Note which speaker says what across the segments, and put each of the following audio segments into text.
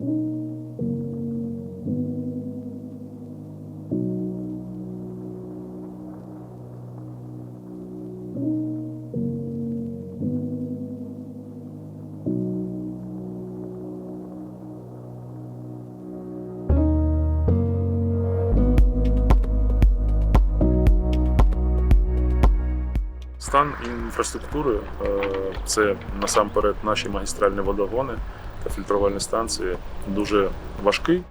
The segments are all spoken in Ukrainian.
Speaker 1: Стан інфраструктури е, це насамперед наші магістральні водогони та фільтрувальні станції дуже важкий.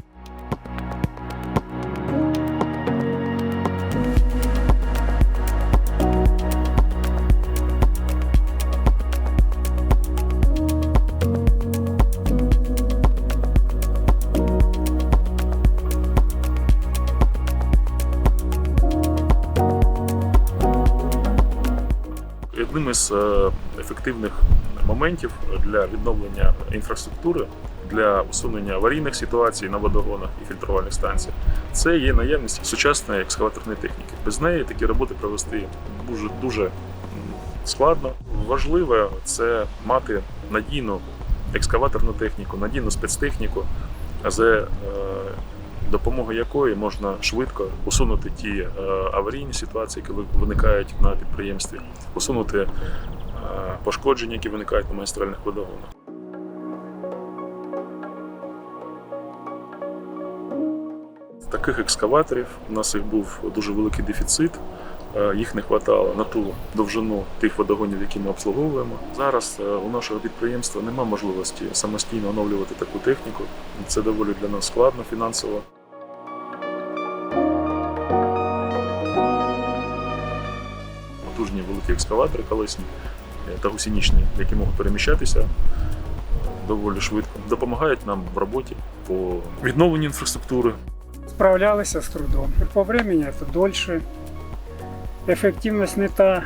Speaker 1: Одним із е, ефективних моментів для відновлення інфраструктури для усунення аварійних ситуацій на водогонах і фільтрувальних станціях це є наявність сучасної екскаваторної техніки. Без неї такі роботи провести дуже дуже складно. Важливе це мати надійну екскаваторну техніку, надійну спецтехніку, за е, допомогою якої можна швидко усунути ті е, аварійні ситуації, які ви- виникають на підприємстві, усунути е, пошкодження, які виникають на магістральних водогонах. Таких екскаваторів у нас їх був дуже великий дефіцит. е, Їх не вистачало на ту довжину тих водогонів, які ми обслуговуємо. Зараз е, у нашого підприємства немає можливості самостійно оновлювати таку техніку. Це доволі для нас складно фінансово. Потужні великі екскаватори колесні та гусеничні, які можуть переміщатися доволі швидко. Допомагають нам в роботі по відновленню інфраструктури,
Speaker 2: справлялися с трудом. По времени это дольше, эффективность не та,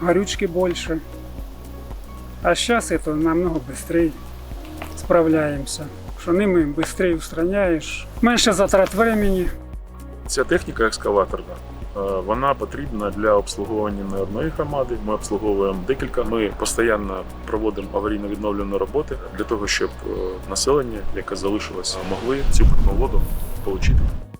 Speaker 2: горючки больше. А сейчас это намного быстрее справляемся. Что ними быстрее устраняешь, меньше затрат времени.
Speaker 1: Ця техніка екскаваторна. е, Вона потрібна для обслуговування не одної громади. Ми обслуговуємо декілька. Ми постійно проводимо аварійно-відновлені роботи для того, щоб е, населення, яке залишилось, могли цю питну воду отримати.